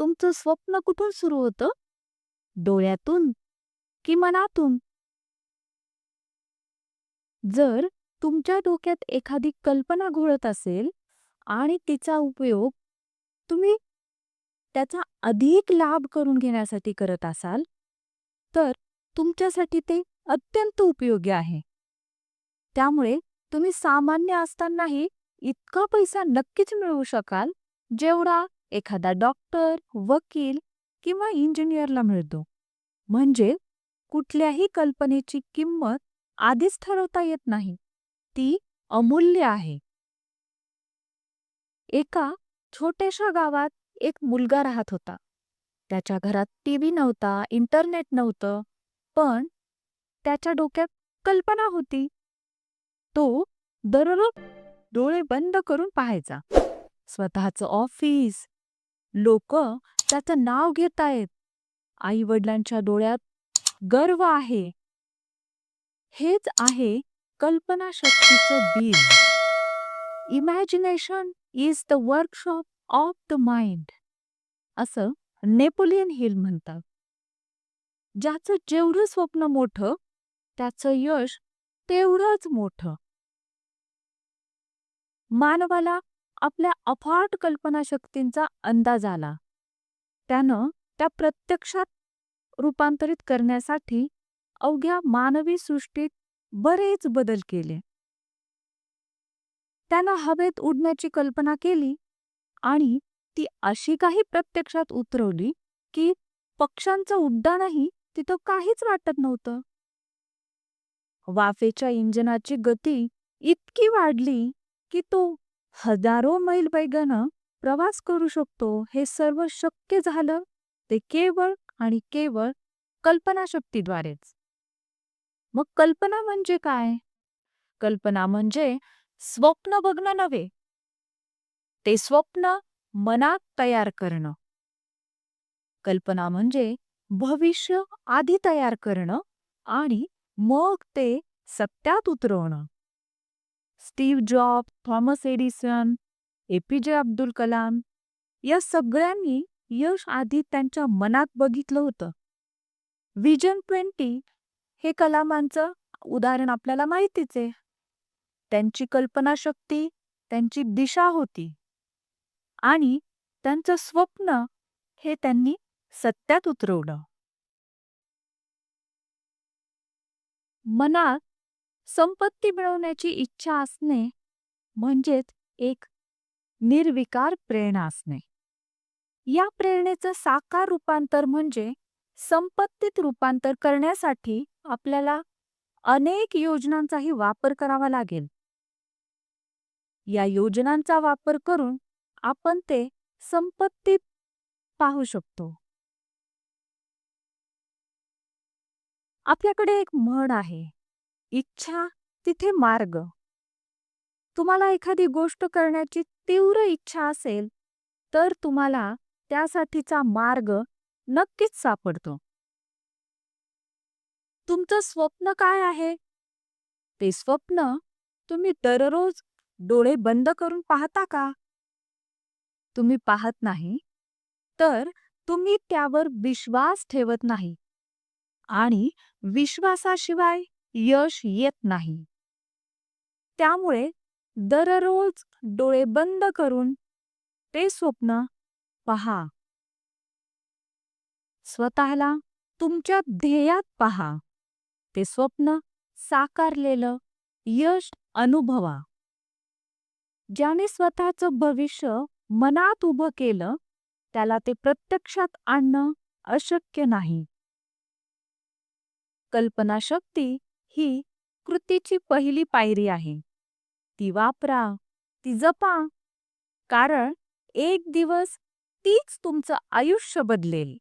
तुमचं स्वप्न कुठून सुरू होतं? डोळ्यातून की मनातून? जर तुमच्या डोक्यात एखादी कल्पना घोळत असेल आणि तिचा उपयोग तुम्ही त्याचा अधिक लाभ करून घेण्यासाठी करत असाल तर तुमच्यासाठी ते अत्यंत उपयोगी आहे. त्यामुळे तुम्ही सामान्य असतानाही इतका पैसा नक्कीच मिळवू शकाल जेवढा एखादा डॉक्टर वकील किंवा इंजिनियरला मिळतो. म्हणजे कुठल्याही कल्पनेची किंमत आधीच ठरवता येत नाही. ती अमूल्य आहे. एका छोट्याशा गावात एक मुलगा राहत होता. त्याच्या घरात टीव्ही नव्हता इंटरनेट नव्हतं पण त्याच्या डोक्यात कल्पना होती. तो दररोज डोळे बंद करून पाहायचा. स्वतःचं ऑफिस लोक त्याचं नाव घेतायत. आई वडिलांच्या डोळ्यात गर्व आहे. हेच आहे कल्पनाशक्तीचं बीज. Imagination is the workshop of the mind असं नेपोलियन हिल म्हणतात. ज्याचं जेवढं स्वप्न मोठं त्याचं यश तेवढंच मोठं. मानवाला आपल्या अफाट कल्पनाशक्तींचा अंदाज आला. त्यानं त्या प्रत्यक्षात रूपांतरित करण्यासाठी अवघ्या मानवी सृष्टीत बरेच बदल केले. त्यानं हवेत उडण्याची कल्पना केली आणि ती अशी काही प्रत्यक्षात उतरवली की पक्ष्यांचं उड्डाणही तिथं काहीच वाटत नव्हतं. वाफेच्या इंजिनाची गती इतकी वाढली की तो हजारो मैल वेगानं प्रवास करू शकतो हे सर्व शक्य झालं ते केवळ आणि केवळ कल्पनाशक्तीद्वारेच. मग कल्पना म्हणजे काय? कल्पना म्हणजे स्वप्न बघणं नव्हे. ते स्वप्न मनात तयार करणं. कल्पना म्हणजे भविष्य आधी तयार करणं आणि मग ते सत्यात उतरवणं. Steve Job Thomas Edison A P J Abdul Kalam या सगळ्यांनी यश आधी त्यांच्या मनात बघितलं होतं. विजन ट्वेंटी हे कलामांचं उदाहरण आपल्याला माहितीच आहे. त्यांची कल्पनाशक्ती त्यांची दिशा होती. आणि त्यांचं स्वप्न हे त्यांनी सत्यात उतरवलं. मनात संपत्ती मिळवण्याची इच्छा असणे म्हणजेच एक निर्विकार प्रेरणा असणे. या प्रेरणेचं साकार रूपांतर म्हणजे संपत्तीत रूपांतर करण्यासाठी आपल्याला अनेक योजनांचाही वापर करावा लागेल. या योजनांचा वापर करून आपण ते संपत्तीत पाहू शकतो. आपल्याकडे एक म्हण आहे. इच्छा तिथे मार्ग. तुम्हाला एखादी गोष्ट करण्याची तीव्र इच्छा असेल तर तुम्हाला त्यासाठीचा मार्ग नक्कीच सापडतो. तुमचं स्वप्न काय आहे? ते स्वप्न तुम्ही दररोज डोळे बंद करून पाहता का? तुम्ही पाहत नाही तर तुम्ही त्यावर विश्वास ठेवत नाही आणि विश्वासाशिवाय यश येत नाही. त्यामुळे दररोज डोळे बंद करून ते स्वप्न पहा. स्वतःला तुमच्या ध्येयात पहा. ते स्वप्न साकारलेलं यश अनुभवा. ज्याने स्वतःचं भविष्य मनात उभं केलं त्याला ते प्रत्यक्षात आणणं अशक्य नाही. कल्पनाशक्ती ही कृतीची पहिली पायरी आहे. ती वापरा ती जपा. कारण एक दिवस तीच तुमचं आयुष्य बदलेल.